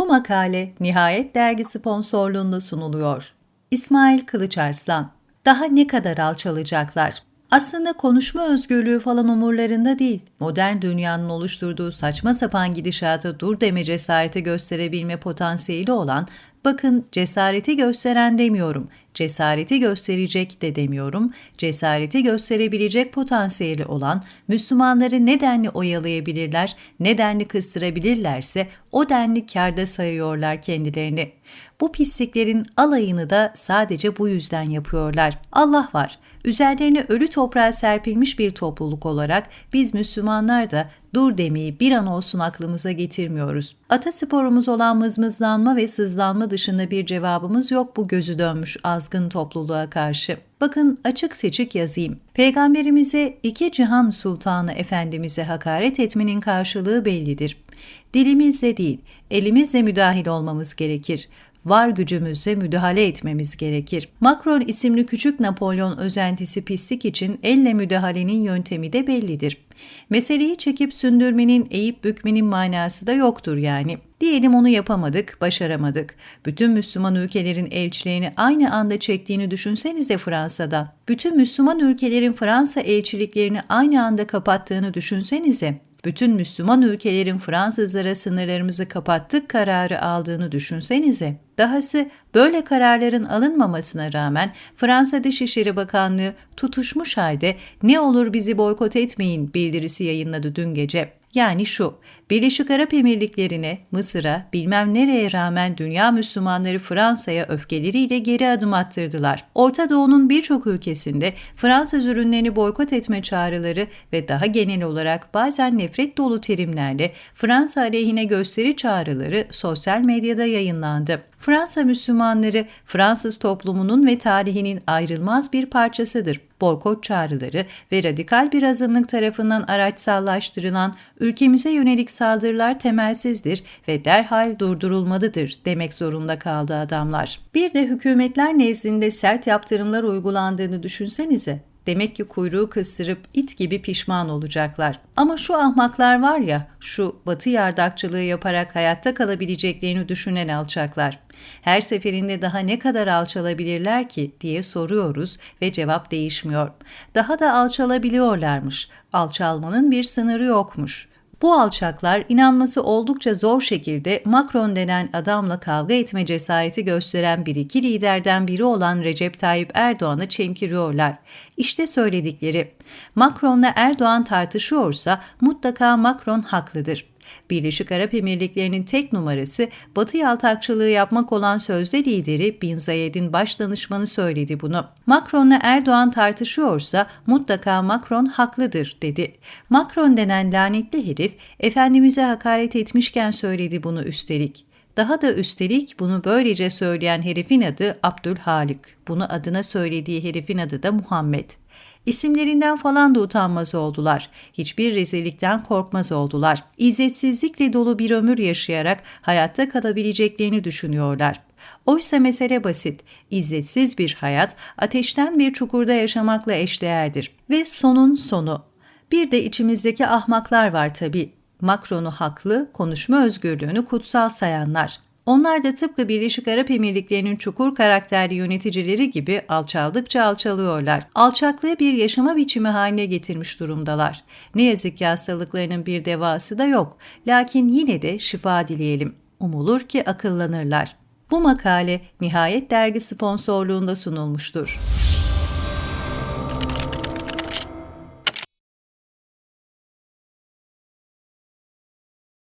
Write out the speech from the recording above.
Bu makale Nihayet Dergi sponsorluğunda sunuluyor. İsmail Kılıçarslan Daha ne kadar alçalacaklar? Aslında konuşma özgürlüğü falan umurlarında değil. Modern dünyanın oluşturduğu saçma sapan gidişata dur deme cesareti gösterebilme potansiyeli olan, bakın cesareti gösteren demiyorum, cesareti gösterecek de demiyorum, cesareti gösterebilecek potansiyeli olan Müslümanları nedenli oyalayabilirler, nedenli kıstırabilirlerse o denli kârda sayıyorlar kendilerini. Bu pisliklerin alayını da sadece bu yüzden yapıyorlar. Allah var. Üzerlerine ölü toprağa serpilmiş bir topluluk olarak biz Müslümanlar da dur demeyi bir an olsun aklımıza getirmiyoruz. Atasporumuz olan mızmızlanma ve sızlanma dışında bir cevabımız yok bu gözü dönmüş azgın topluluğa karşı. Bakın açık seçik yazayım. Peygamberimize iki cihan sultanı efendimize hakaret etmenin karşılığı bellidir. Dilimizle değil, elimizle müdahil olmamız gerekir var gücümüzle müdahale etmemiz gerekir. Macron isimli küçük Napolyon özentisi pislik için elle müdahalenin yöntemi de bellidir. Meseleyi çekip sündürmenin, eğip bükmenin manası da yoktur yani. Diyelim onu yapamadık, başaramadık. Bütün Müslüman ülkelerin elçilerini aynı anda çektiğini düşünsenize Fransa'da. Bütün Müslüman ülkelerin Fransa elçiliklerini aynı anda kapattığını düşünsenize bütün Müslüman ülkelerin Fransızlara sınırlarımızı kapattık kararı aldığını düşünsenize. Dahası böyle kararların alınmamasına rağmen Fransa Dışişleri Bakanlığı tutuşmuş halde ne olur bizi boykot etmeyin bildirisi yayınladı dün gece. Yani şu, Birleşik Arap Emirlikleri'ne, Mısır'a, bilmem nereye rağmen dünya Müslümanları Fransa'ya öfkeleriyle geri adım attırdılar. Orta Doğu'nun birçok ülkesinde Fransız ürünlerini boykot etme çağrıları ve daha genel olarak bazen nefret dolu terimlerle Fransa aleyhine gösteri çağrıları sosyal medyada yayınlandı. Fransa Müslümanları Fransız toplumunun ve tarihinin ayrılmaz bir parçasıdır. Boykot çağrıları ve radikal bir azınlık tarafından araçsallaştırılan ülkemize yönelik saldırılar temelsizdir ve derhal durdurulmalıdır demek zorunda kaldı adamlar. Bir de hükümetler nezdinde sert yaptırımlar uygulandığını düşünsenize. Demek ki kuyruğu kısırıp it gibi pişman olacaklar. Ama şu ahmaklar var ya, şu batı yardakçılığı yaparak hayatta kalabileceklerini düşünen alçaklar. Her seferinde daha ne kadar alçalabilirler ki diye soruyoruz ve cevap değişmiyor. Daha da alçalabiliyorlarmış. Alçalmanın bir sınırı yokmuş. Bu alçaklar inanması oldukça zor şekilde Macron denen adamla kavga etme cesareti gösteren bir iki liderden biri olan Recep Tayyip Erdoğan'ı çemkiriyorlar. İşte söyledikleri. Macron'la Erdoğan tartışıyorsa mutlaka Macron haklıdır. Birleşik Arap Emirlikleri'nin tek numarası Batı yaltakçılığı yapmak olan sözde lideri Bin Zayed'in baş danışmanı söyledi bunu. Macron'la Erdoğan tartışıyorsa mutlaka Macron haklıdır dedi. Macron denen lanetli herif Efendimiz'e hakaret etmişken söyledi bunu üstelik. Daha da üstelik bunu böylece söyleyen herifin adı Abdülhalik. Bunu adına söylediği herifin adı da Muhammed. İsimlerinden falan da utanmaz oldular. Hiçbir rezillikten korkmaz oldular. İzzetsizlikle dolu bir ömür yaşayarak hayatta kalabileceklerini düşünüyorlar. Oysa mesele basit. İzzetsiz bir hayat ateşten bir çukurda yaşamakla eşdeğerdir. Ve sonun sonu. Bir de içimizdeki ahmaklar var tabii. Macron'u haklı, konuşma özgürlüğünü kutsal sayanlar. Onlar da tıpkı Birleşik Arap Emirlikleri'nin çukur karakterli yöneticileri gibi alçaldıkça alçalıyorlar. Alçaklığı bir yaşama biçimi haline getirmiş durumdalar. Ne yazık ki hastalıklarının bir devası da yok. Lakin yine de şifa dileyelim. Umulur ki akıllanırlar. Bu makale Nihayet Dergi sponsorluğunda sunulmuştur.